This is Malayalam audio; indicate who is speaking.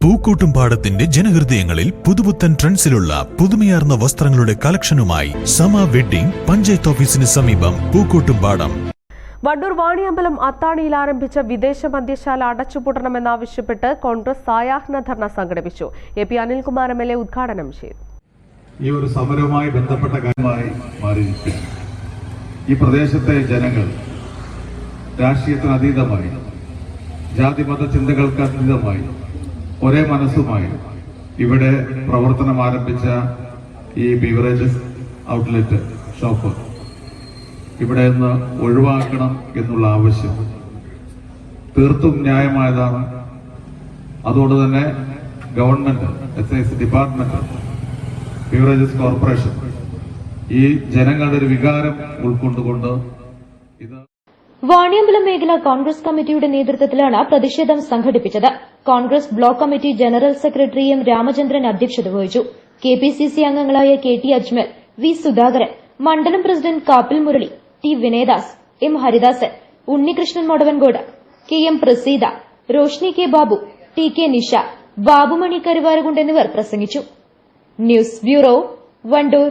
Speaker 1: പൂക്കോട്ടുംപാടത്തിന്റെ ജനഹൃദയങ്ങളിൽ പുതുപുത്തൻ ട്രെൻഡ്സിലുള്ള പുതുമയാർന്ന വസ്ത്രങ്ങളുടെ കളക്ഷനുമായി സമ വെഡ്ഡിംഗ് പഞ്ചായത്ത് ഓഫീസിന് സമീപം പൂക്കൂട്ടും പാടം.
Speaker 2: വണ്ടൂർ വാണിയമ്പലം അത്താണിയിൽ ആരംഭിച്ച വിദേശ മദ്യശാല അടച്ചുപൂട്ടണമെന്നാവശ്യപ്പെട്ട് കോൺഗ്രസ് സായാഹ്ന ധർണ സംഘടിപ്പിച്ചു. A P Anilkumar M L A ഉദ്ഘാടനം ചെയ്തു.
Speaker 3: ഈ ഒരു സമരവുമായി ബന്ധപ്പെട്ട കാര്യമായി മാറിയിരിക്കുന്നു. ഈ പ്രദേശത്തെ ജനങ്ങൾ രാഷ്ട്രീയത്തിന് അതീതമായി ജാതിമത ചിന്തകൾക്ക് അതീതമായി ഒരേ മനസ്സുമായി ഇവിടെ പ്രവർത്തനം ആരംഭിച്ച ഈ ബീവറേജസ് ഔട്ട്ലെറ്റ് ഷോപ്പ് ഇവിടെ നിന്ന് ഒഴിവാക്കണം എന്നുള്ള ആവശ്യം തീർത്തും ന്യായമായതാണ്. അതുകൊണ്ട് തന്നെ government S I C department beverages corporation ഈ ജനങ്ങളുടെ ഒരു വികാരം ഉൾക്കൊണ്ടുകൊണ്ട് ഇത്
Speaker 4: വാണിയമ്പലം മേഖല കോൺഗ്രസ് കമ്മിറ്റിയുടെ നേതൃത്വത്തിലാണ് പ്രതിഷേധം സംഘടിപ്പിച്ചത്. Congress block committee general secretary M Ramachandran അധ്യക്ഷത വഹിച്ചു. കെ പി സി സി അംഗങ്ങളായ K T Ajmal V Sudhakaran മണ്ഡലം president Kappil Murali T Vinayadas M Haridasan Unnikrishnan Modavancode K M Praseeda Roshni K Babu T K Nisha Babumani Karuvarakundu എന്നിവർ പ്രസംഗിച്ചു. News bureau Wandoor.